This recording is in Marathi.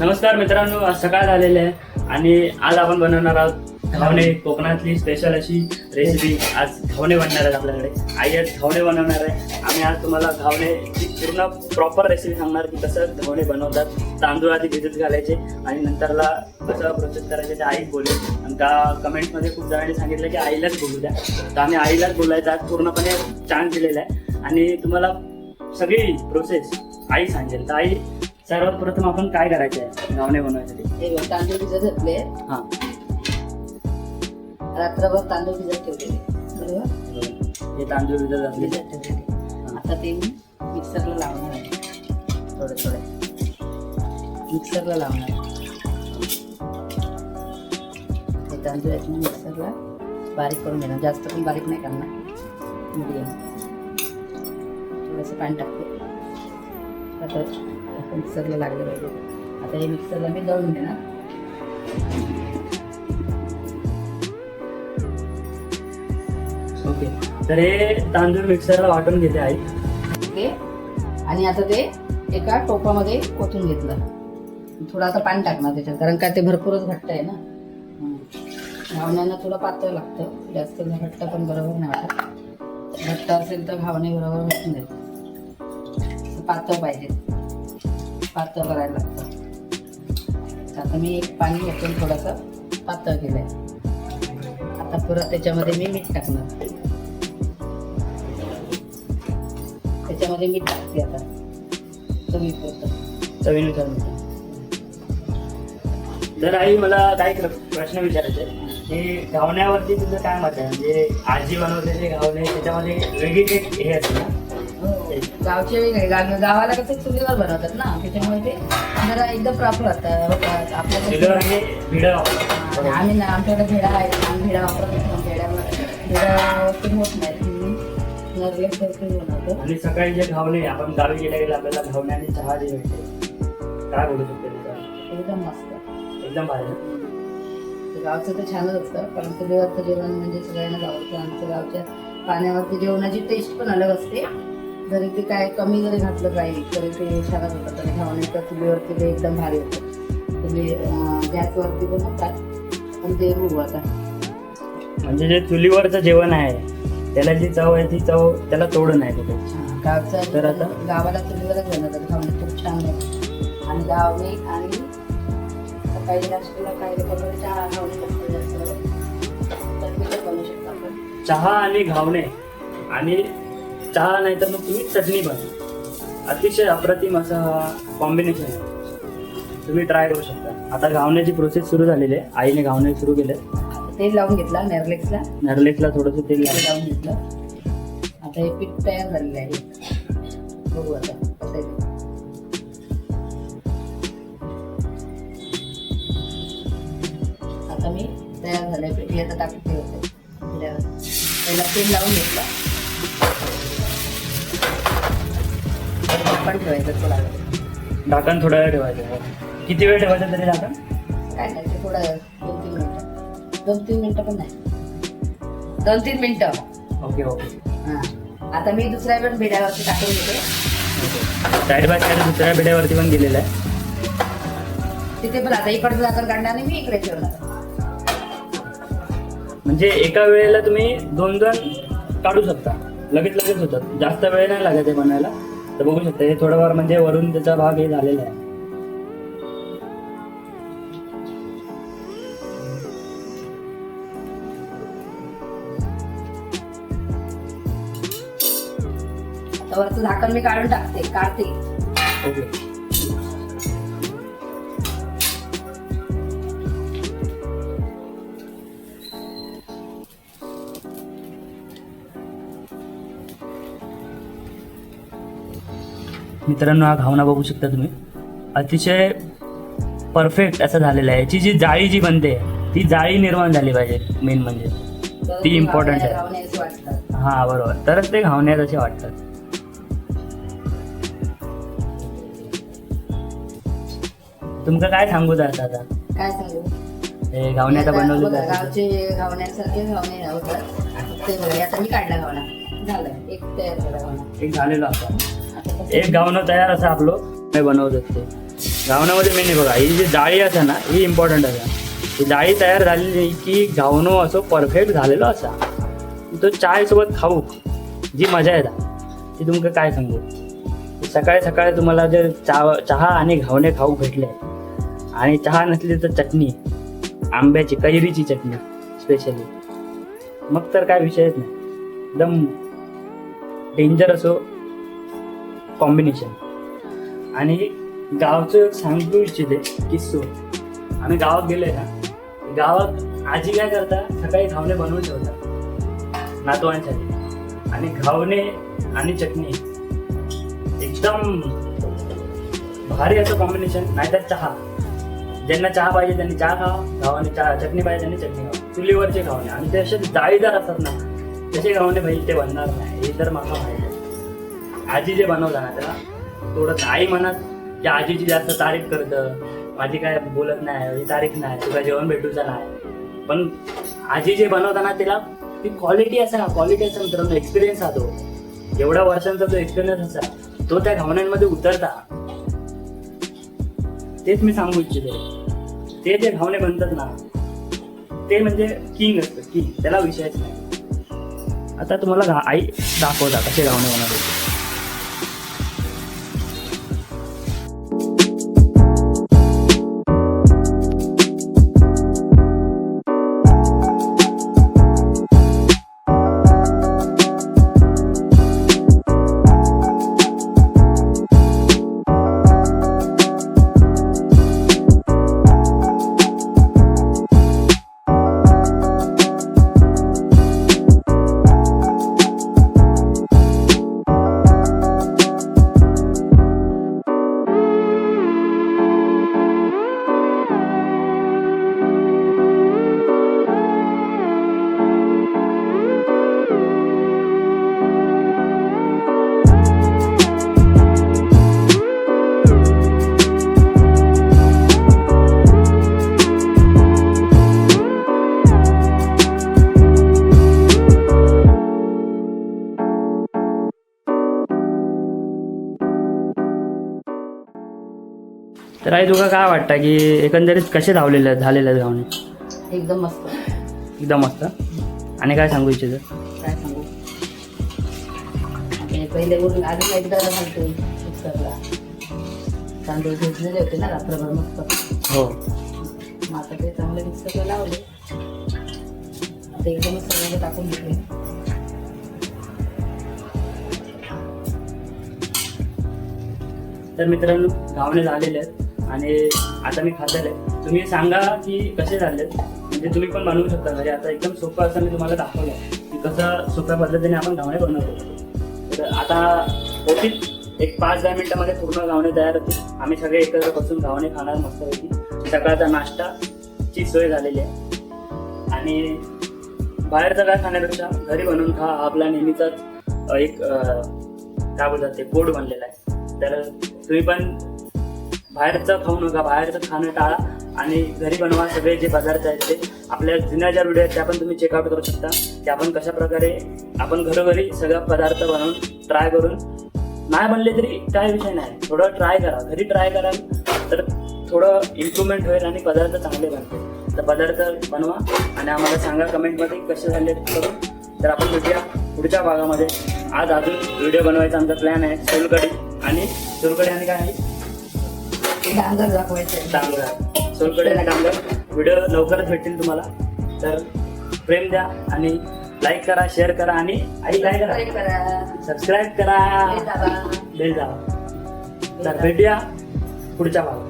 नमस्कार मित्रांनो आज सकाळ झालेले आहे आणि आज आपण बनवणार आहोत धावणे. कोकणातली स्पेशल अशी रेसिपी आज धावणे बनणार आहेत आपल्याकडे. आई आज धावणे बनवणार आहे. आम्ही आज तुम्हाला घावणेची पूर्ण प्रॉपर रेसिपी सांगणार की कसं धावणे बनवतात. तांदूळ आधी भिजत घालायचे आणि नंतरला कसं प्रोसेस करायचे ते आई बोलेल. आणि त्या कमेंटमध्ये खूप जणांनी सांगितलं की आईलाच बोलू द्या. तर आम्ही आईलाच बोलायचं आज पूर्णपणे चान्स दिलेला आहे. आणि तुम्हाला सगळी प्रोसेस आई सांगेल. तर आई सर्वात प्रथम आपण काय करायचं आहे घावणे बनवायसाठी. हे बघ, तांदूळ भिजत घातले. हा. रात्रभर तांदूळ भिजत ठेवलेले बरोबर? हे तांदूळ भिजत घातले. भिजत ठेवलेले आता ते मी मिक्सरला लावणार आहे. थोडे थोडे. मिक्सरला लावणार आहे. हे तांदूळ आहेत ना मिक्सरला. बारीक करून घेणार. जास्त पण बारीक नाही करणार. मिडियम. थोडंसं पाणी टाकते. आता मिक्सरला लागलं पाहिजे. आता हे मिक्सरला मी दळून घेणार. ओके. तर हे तांदूळ मिक्सरला वाटून घेते आई. ते आणि आता ते एका टोपामध्ये कोथून घेतलं. थोडं आता पाणी टाकणार त्याच्यात कारण काय ते भरपूरच घट्ट आहे ना. घावण्यानं थोडं पातळ लागतं. जास्त घट्ट पण बरोबर नाही वाटत. घट्ट असेल तर घावणे बरोबर भेटून जाईल पातळ पाहिजे. पातळ करायला लागतं. आता मी एक पाणी घातून थोडंसं पातळ केलंय. आता परत त्याच्यामध्ये मी मीठ टाकणार. त्याच्यामध्ये मीठ टाकते आता. कमी पुरतं. चवीनुसार तर आई मला काही प्रश्न विचारायचे आहे. हे घावण्यावरती तुझं काय मत आहे? म्हणजे आजी बनवलेले घावणे त्याच्यामध्ये वेगळी हे असते ना? गावचे वेगळे गाव गावाला कसं चुलीवर बनवतात ना त्याच्यामुळे ते जरा एकदम प्रॉपर असतं चुलीवर आपल्याकडे आम्ही ना आमच्याकडे भेडा आहे आम्ही भेडा वापरत भेडा होत नाही आणि सकाळी जे घावणे आपण गावी गेल्या गेल्या आपल्याला घावणे आणि चहा जे भेटते. काय बोलू शकते? एकदम मस्त. एकदम भारी. गावचं तर छानच असतं कारण चुलीवरचं जेवण म्हणजे सगळ्यांना आवडतं. आमच्या गावच्या पाण्यावरती जेवणाची टेस्ट पण अलग असते. जरी ते काय कमी जरी घातलं काही तरी ते छानच होतं तरी घावण्याच्या चुलीवरती ते एकदम भारी होतं. तुम्ही अं, गॅसवरती बनवतात पण ते बघू आता. म्हणजे जे चुलीवरचं जेवण आहे त्याला जी चव आहे ती चव त्याला तोड नाही कुठे हा, गावचं तर आता? गावाला चुलीवरच बनवतात घावणे खूप छान आहे. आणि गावणे आणि सकाळी नाश्त्याला काही लोकांकडे चहा घावणे जास्त. तर ते बनवू शकतो आपण. चहा आणि घावणे आणि चहा नाही तर मग तुम्ही चटणी पण अतिशय अप्रतिम असा कॉम्बिनेशन आहे. तुम्ही ट्राय करू शकता. आता घावण्याची प्रोसेस सुरू झालेली आहे. आईने घावणे सुरू केले. तेल लावून घेतला नेरलेक्सला नरलेसला थोडंसं तेल लावून घेतलं. आता हे पीठ तयार झालेलं आहे. बघू आता कसं आहे ते. आता मी तयार झालंय पीठ. हे आता टाकते होते. पहिला तेल लावून घेतलं. पण ठेवायचं वेळ. ढाकण थोडा वेळ ठेवायचं. किती वेळ ठेवायचं तरी ढाकण? काय नाही ते थोडा वेळ. दोन तीन मिनिटं. दोन तीन मिनिटं पण नाही. दोन तीन मिनिटं. Okay okay. हा. आता मी दुसऱ्या वेळ भिड्यावरती टाकून घेते साईड बाय साईड दुसऱ्या पिढ्यावरती पण गेलेला आहे. तिथे पण आता इकडचं झाकण काढणार आणि मी इकडे ठेवणार. म्हणजे एका वेळेला तुम्ही दोन दोन काढू शकता. लगेच लगेच होतात. जास्त वेळ नाही लागत आहे बनायला तर बघू शकता हे थोडंफार म्हणजे वरून त्याचा भाग हे झालेला आहे. वरचं झाकण मी काढून टाकते काढते. ओके. मित्रांनो हा घावना बघू शकता तुम्ही. अतिशय परफेक्ट असं झालेलं आहे. याची जी जाळी जी बनते ती जाळी निर्माण झाली पाहिजे मेन म्हणजे. ती important आहे. हा बरोबर. तरच ते घावण्यात असे वाटतात. तुमचं काय सांगू आता आता काय सांगू? हे घावण्याचा बनवलं बघा, गावचे घावण्यासारखे घावणे होतात. ते बघा, आता मी काढला घावणा. झालं. एक तयार झाला घावणा. एक झालेलो कसं एक गावनं तयार असा आपलं. बनवत असते. मी मेन बघा ही जी जाळी असा ना ही इम्पॉर्टंट असा. ही जाळी तयार झालेली की घावणो असो परफेक्ट झालेलो असा. तो चाय सोबत खाऊ. जी मजा येता. ती तुमका काय सांगू? सकाळी सकाळी तुम्हाला जर चहा चहा आणि घावणे खाऊ भेटले. आणि चहा नसली तर चटणी. आंब्याची कैरीची चटणी स्पेशली मग तर काय विषयच नाही. एकदम डेंजर असो हो. कॉम्बिनेशन आणि गावचं एक सांगू इच्छिते किस्सू आम्ही गावात गेले ना गावात आजी काय करता सकाळी घावणे बनवून ठेवतात नातवांसाठी आणि घावणे आणि चटणी एकदम भारी असं कॉम्बिनेशन नाहीतर चहा. ज्यांना चहा पाहिजे त्यांनी चहा खावा गावाने चहा चटणी पाहिजे त्यांनी चटणी खावा. चुलीवरचे खावणे. आणि ते असे जाळीदार असतात ना तसे खावणे पाहिजे ते बनणार नाही. हे तर मला माहिती आहे. आजी जे बनवता ना त्याला थोडं आई म्हणत की आजीची जास्त तारीफ करतं माझी काय बोलत नाही तारीफ नाही तुला जेवण भेटूचं नाही. पण आजी जे बनवताना त्याला ती क्वालिटी असा ना क्वालिटी असा मित्रांनो एक्सपिरियन्स हा तो. एवढ्या वर्षांचा जो एक्सपिरियन्स असा तो त्या घावण्यांमध्ये उतरता. तेच मी सांगू इच्छिते. ते जे घावणे बनतात ना ते म्हणजे किंग असतं किंग त्याला विषयच नाही. आता तुम्हाला आई दाखवता कसे घावणे बनवते तर आई तुका काय वाटतं की एकंदरीत कसे धावलेले झालेले घावणे एकदम मस्त. एकदम मस्त? आणि काय सांगू इच्छितो? काय सांगू? पहिले आधी एकदा घालतो मिक्सरला तांदूळ भिजलेले होते ना रात्रभर मस्त. हो. मग आता ते चांगले मिक्सरला लावले. आता एकदमच सगळं टाकून घेतले. तर मित्रांनो घावणे झालेले आहेत. आणि आता मी खाल्लेलं आहे. तुम्ही सांगा की कसे झाले? म्हणजे तुम्ही पण बनवू शकता. घरी आता एकदम सोपं असं मी तुम्हाला दाखवलं की कसं सोप्या पद्धतीने आपण घावणे बनवतो. तर आता होतील. एक पाच दहा मिनिटामध्ये पूर्ण घावणे तयार होतील. आम्ही सगळे एकत्र बसून घावणे खाणार मस्तपैकी सकाळचा नाश्ताची सोय झालेली आहे. आणि बाहेरचं काय खाण्यापेक्षा घरी बनवून खा. आपला नेहमीचाच एक काय बोलतात ते कोड बनलेला आहे. तर तुम्ही पण बाहेरचं खाऊ नका बाहेरचं खाणं टाळा आणि घरी बनवा सगळे जे पदार्थ आहेत ते. आपल्या जुन्या ज्या व्हिडिओ आहेत त्या पण तुम्ही चेकआउट करू शकता. की आपण कशा प्रकारे आपण घरोघरी सगळा पदार्थ बनवून ट्राय करून नाही बनले तरी काय विषय नाही. थोडं ट्राय करा. घरी ट्राय कराल तर थोडं इम्प्रूव्हमेंट होईल आणि पदार्थ चांगले बनतील. तर पदार्थ बनवा आणि आम्हाला सांगा कमेंटमध्ये कसे झाले करून. तर आपण भेटूया पुढच्या भागामध्ये. आज अजून व्हिडिओ बनवायचा आमचा प्लॅन आहे. सोलकडी आणि सोलकडी आणि काय आहे? डांगर दाखवायचं डांगर डांगर. व्हिडिओ लवकरच भेटतील तुम्हाला. तर प्रेम द्या आणि लाईक करा शेअर करा आणि आई काय करा. करा. सबस्क्राईब करा. बेल दाबा. तर भेटूया पुढच्या भागात.